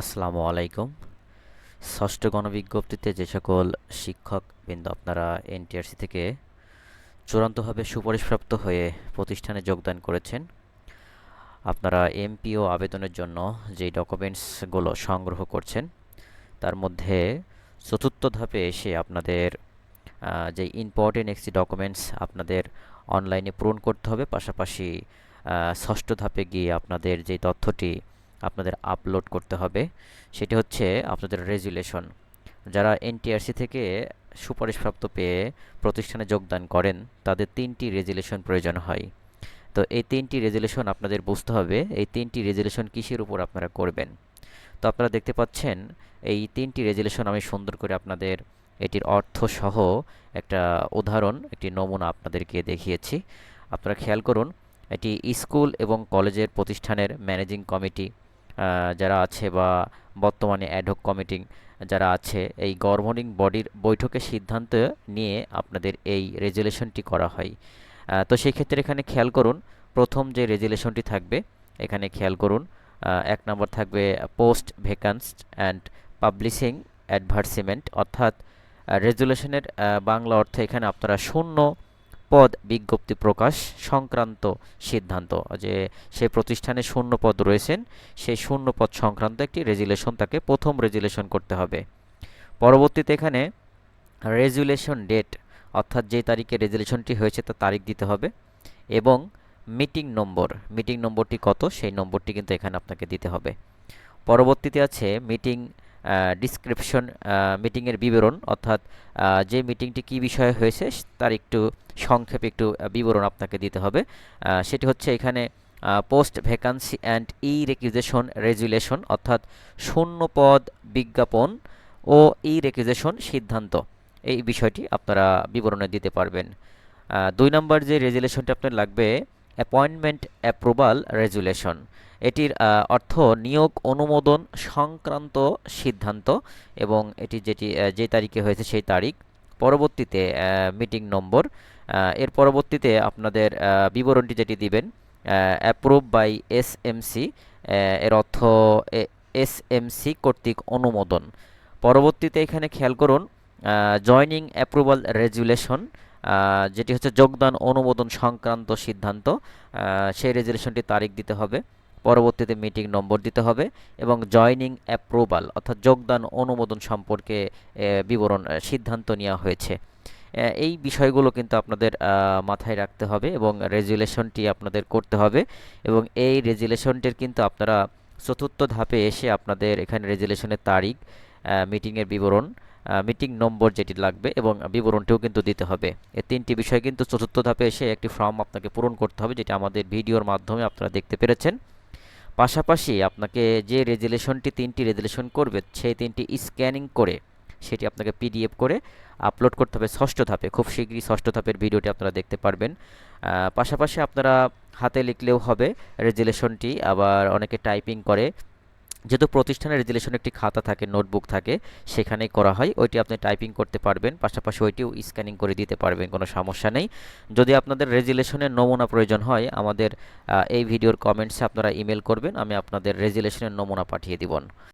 আসসালামু আলাইকুম। ষষ্ঠ গণবিজ্ঞপ্তিতে যে সকল শিক্ষক বৃন্দ আপনারা এনটিআরসি থেকে চূড়ান্তভাবে সুপারিশপ্রাপ্ত হয়ে প্রতিষ্ঠানে যোগদান করেছেন, আপনারা এমপিও আবেদনের জন্য যেই ডকুমেন্টসগুলো সংগ্রহ করছেন, তার মধ্যে চতুর্থ ধাপে এসে আপনাদের যে ইম্পর্টেন্ট একটি ডকুমেন্টস আপনাদের অনলাইনে পূরণ করতে হবে, পাশাপাশি ষষ্ঠ ধাপে গিয়ে আপনাদের যে তথ্যটি আপনাদের আপলোড করতে হবে। সেটি হচ্ছে আপনাদের রেজুলেশন যারা এনটিআরসি থেকে সুপারিশপ্রাপ্ত পেয়ে প্রতিষ্ঠানে যোগদান করেন, তাদের তিনটি রেজুলেশন প্রয়োজন হয়। তো এই তিনটি রেজুলেশন আপনাদের বুঝতে হবে, এই তিনটি রেজুলেশন কিসের উপর আপনারা করবেন? তো আপনারা দেখতে পাচ্ছেন, এই তিনটি রেজুলেশন আমি সুন্দর করে আপনাদের এটির অর্থ সহ একটা উদাহরণ, একটি নমুনা আপনাদেরকে দেখিয়েছি। আপনারা খেয়াল করুন, এটি স্কুল এবং কলেজের প্রতিষ্ঠানের ম্যানেজিং কমিটি যারা আছে বা বর্তমানে অ্যাডহক কমিটি যারা আছে, এই গভর্নিং বডির বৈঠকে সিদ্ধান্ত নিয়ে আপনাদের এই রেজুলেশনটি করা হয়। তো সেই ক্ষেত্রে এখানে খেয়াল করুন, প্রথম যে রেজুলেশনটি থাকবে, এখানে খেয়াল করুন এক নম্বর থাকবে post vacancy and publishing advertisement অর্থাৎ রেজুলেশনের বাংলা অর্থ এখানে আপনারা শূন্য পদ বিজ্ঞপ্তি প্রকাশ সংক্রান্ত সিদ্ধান্ত, যে সেই প্রতিষ্ঠানে শূন্য পদ রয়েছেন, সেই শূন্য পদ সংক্রান্ত একটি রেজুলেশন তাকে প্রথম রেজুলেশন করতে হবে। পরবর্তীতে এখানে রেজুলেশন ডেট, অর্থাৎ যে তারিখে রেজুলেশনটি হয়েছে তার তারিখ দিতে হবে, এবং মিটিং নম্বর। মিটিং নম্বরটি কত? সেই নম্বরটি কিন্তু এখানে আপনাকে দিতে হবে। পরবর্তীতে আছে মিটিং ডিসক্রিপশন মিটিংয়ের বিবরণ, অর্থাৎ যে মিটিংটি কী বিষয়ে হয়েছে তার একটু সংক্ষেপে একটু বিবরণ আপনাকে দিতে হবে। সেটি হচ্ছে এখানে পোস্ট ভ্যাকান্সি অ্যান্ড ই রেকিউজেশন রেজুলেশন অর্থাৎ শূন্য পদ বিজ্ঞাপন ও ই রেকিউজেশন সিদ্ধান্ত। এই বিষয়টি আপনারা বিবরণে দিতে পারবেন। দুই নম্বর যে রেজুলেশনটি আপনার লাগবে অ্যাপয়েন্টমেন্ট অ্যাপ্রুভাল রেজুলেশন এটির অর্থ নিয়োগ অনুমোদন সংক্রান্ত সিদ্ধান্ত এবং এটি যেটি যে তারিখে হয়েছে সেই তারিখ। পরবর্তীতে মিটিং নম্বর এর পরবর্তীতে আপনাদের বিবরণটি যেটি দিবেন অ্যাপ্রুভ বাই এস এর অর্থ এস কর্তৃক অনুমোদন। পরবর্তীতে এখানে খেয়াল করুন জয়নিং অ্যাপ্রুভাল রেজুলেশন যেটি হচ্ছে যোগদান অনুমোদন সংক্রান্ত সিদ্ধান্ত সেই রেজুলেশনটি তারিখ দিতে হবে, পরবর্তীতে মিটিং নম্বর দিতে হবে এবং জয়নিং অ্যাপ্রুভাল অর্থাৎ যোগদান অনুমোদন সম্পর্কে বিবরণ সিদ্ধান্ত নেওয়া হয়েছে। এই বিষয়গুলো কিন্তু আপনাদের মাথায় রাখতে হবে এবং রেজুলেশনটি আপনাদের করতে হবে এবং এই রেজুলেশনটির কিন্তু আপনারা চতুর্থ ধাপে এসে আপনাদের এখানে রেজুলেশনের তারিখ মিটিংয়ের বিবরণ মিটিং নম্বর যেটি লাগবে এবং বিবরণটিও কিন্তু দিতে হবে। এই তিনটি বিষয় কিন্তু চতুর্থ ধাপে এসে একটি ফর্ম আপনাকে পূরণ করতে হবে, যেটা আমাদের ভিডিওর মাধ্যমে আপনারা দেখতে পেরেছেন। পাশাপাশি আপনাকে যে রেজুলেশনটি, তিনটি রেজুলেশন করবে, সেই তিনটি স্ক্যানিং করে সেটি আপনাকে পিডিএফ করে আপলোড করতে হবে ষষ্ঠ ধাপে। খুব শীঘ্রই ষষ্ঠ ধাপের ভিডিওটি আপনারা দেখতে পারবেন। পাশাপাশি আপনারা হাতে লিখলেও হবে রেজুলেশনটি, আবার অনেকে টাইপিং করে। যেহেতু প্রতিষ্ঠানের রেজুলেশন একটি খাতা থাকে, নোটবুক থাকে, সেখানেই করা হয়। ওইটি আপনি টাইপিং করতে পারবেন, পাশাপাশি ওইটিও স্ক্যানিং করে দিতে পারবেন, কোনো সমস্যা নেই। যদি আপনাদের রেজুলেশনের নমুনা প্রয়োজন হয়, আমাদের এই ভিডিওর কমেন্টসে আপনারা ইমেল করবেন, আমি আপনাদের রেজুলেশনের নমুনা পাঠিয়ে দিব।